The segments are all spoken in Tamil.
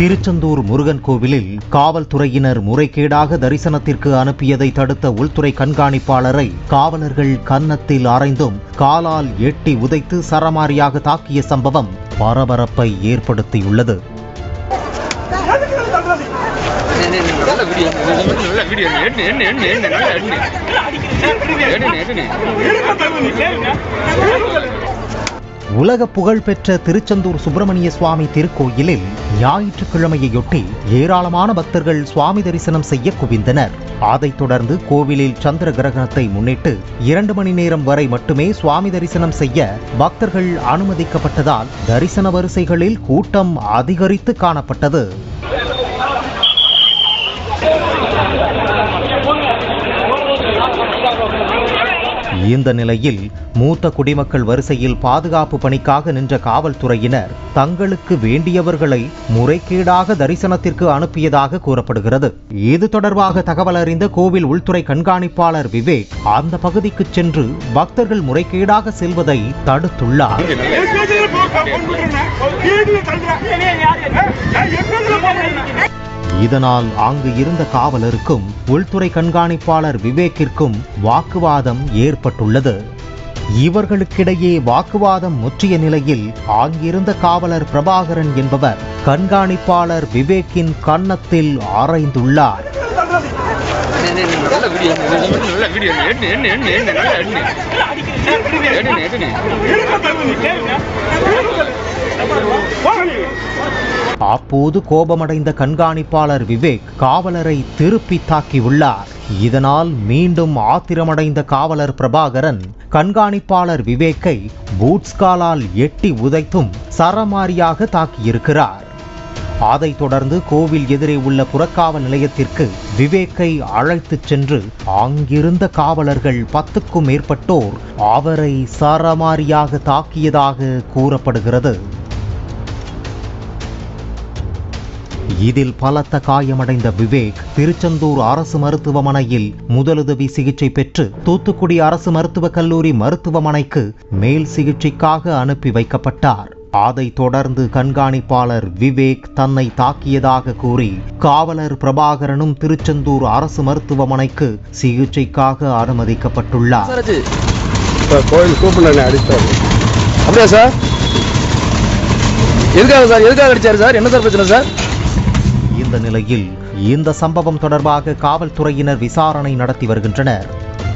திருச்செந்தூர் முருகன் கோவிலில் காவல்துறையினர் முறைகேடாக தரிசனத்திற்கு அனுப்பியதை தடுத்த உள்துறை கண்காணிப்பாளரை காவலர்கள் கன்னத்தில் அரைந்தும் காலால் எட்டி உதைத்து சரமாரியாக தாக்கிய சம்பவம் பரபரப்பை ஏற்படுத்தியுள்ளது. உலக புகழ்பெற்ற திருச்செந்தூர் சுப்பிரமணிய சுவாமி திருக்கோயிலில் ஞாயிற்றுக்கிழமையொட்டி ஏராளமான பக்தர்கள் சுவாமி தரிசனம் செய்ய குவிந்தனர். அதைத் தொடர்ந்து கோவிலில் சந்திர கிரகணத்தை முன்னிட்டு இரண்டு மணி நேரம் வரை மட்டுமே சுவாமி தரிசனம் செய்ய பக்தர்கள் அனுமதிக்கப்பட்டதால் தரிசன வரிசைகளில் கூட்டம் அதிகரித்து காணப்பட்டது. இந்த நிலையில் மூத்த குடிமக்கள் வரிசையில் பாதுகாப்பு பணிக்காக நின்ற காவல்துறையினர் தங்களுக்கு வேண்டியவர்களை முறைகேடாக தரிசனத்திற்கு அனுப்பியதாக கூறப்படுகிறது. இது தொடர்பாக தகவல் அறிந்த கோவில் உள்துறை கண்காணிப்பாளர் விவேக் அந்த பகுதிக்கு சென்று பக்தர்கள் முறைகேடாக செல்வதை தடுத்துள்ளார். இதனால் அங்கு இருந்த காவலருக்கும் உள்துறை கண்காணிப்பாளர் விவேக்கிற்கும் வாக்குவாதம் ஏற்பட்டுள்ளது. இவர்களுக்கிடையே வாக்குவாதம் முற்றிய நிலையில் அங்கிருந்த காவலர் பிரபாகரன் என்பவர் கண்காணிப்பாளர் விவேக்கின் கன்னத்தில் அறைந்துள்ளார். அப்போது கோபமடைந்த கண்காணிப்பாளர் விவேக் காவலரை திருப்பி தாக்கியுள்ளார். இதனால் மீண்டும் ஆத்திரமடைந்த காவலர் பிரபாகரன் கண்காணிப்பாளர் விவேக்கை பூட்ஸ்காலால் எட்டி உதைத்தும் சரமாரியாக தாக்கியிருக்கிறார். அதைத் தொடர்ந்து கோவில் எதிரே உள்ள புறக்காவல் நிலையத்திற்கு விவேக்கை அழைத்துச் சென்று அங்கிருந்த காவலர்கள் பத்துக்கும் மேற்பட்டோர் அவரை சரமாரியாக தாக்கியதாக கூறப்படுகிறது. இதில் பலத்த காயமடைந்த விவேக் திருச்செந்தூர் அரசு மருத்துவமனையில் முதலுதவி சிகிச்சை பெற்று தூத்துக்குடி அரசு மருத்துவக் கல்லூரி மருத்துவமனைக்கு மேல் சிகிச்சைக்காக அனுப்பி வைக்கப்பட்டார். அதைத் தொடர்ந்து கண்காணிப்பாளர் விவேக் தன்னை தாக்கியதாக கூறி காவலர் பிரபாகரனும் திருச்செந்தூர் அரசு மருத்துவமனைக்கு சிகிச்சைக்காக அனுமதிக்கப்பட்டுள்ளார். அப்படியா சார்? எதுக்காக சார்? எதுக்காக அடிச்சாரு சார்? என்ன சார் பிரச்சனை சார்? இந்த நிலையில் இந்த சம்பவம் தொடர்பாக காவல்துறையினர் விசாரணை நடத்தி வருகின்றனர்.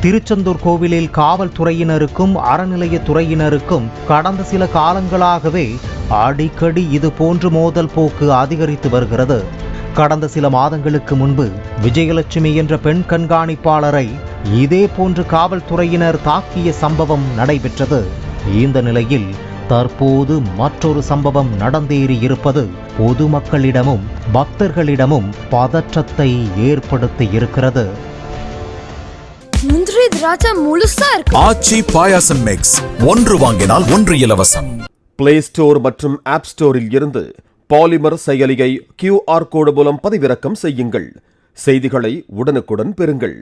திருச்செந்தூர் கோவிலில் காவல்துறையினருக்கும் அறநிலையத்துறையினருக்கும் கடந்த சில காலங்களாகவே அடிக்கடி இது போன்று மோதல் போக்கு அதிகரித்து வருகிறது. கடந்த சில மாதங்களுக்கு முன்பு விஜயலட்சுமி என்ற பெண் கண்காணிப்பாளரை இதே போன்று காவல்துறையினர் தாக்கிய சம்பவம் நடைபெற்றது. இந்த நிலையில் தற்போது மற்றொரு சம்பவம் நடந்தேறி இருப்பது பொதுமக்களிடமும் பக்தர்களிடமும் பதற்றத்தை ஏற்படுத்தி இருக்கிறது. முந்திரி திராட்சை முழுசா இருக்கு. ஆச்சி பாயாசம் மிக்ஸ் ஒன்று வாங்கினால் ஒன்று இலவசம். பிளே ஸ்டோர் மற்றும் ஆப் ஸ்டோரில் இருந்து பாலிமர் செயலியை கியூஆர் கோடு மூலம் பதிவிறக்கம் செய்யுங்கள். செய்திகளை உடனுக்குடன் பெறுங்கள்.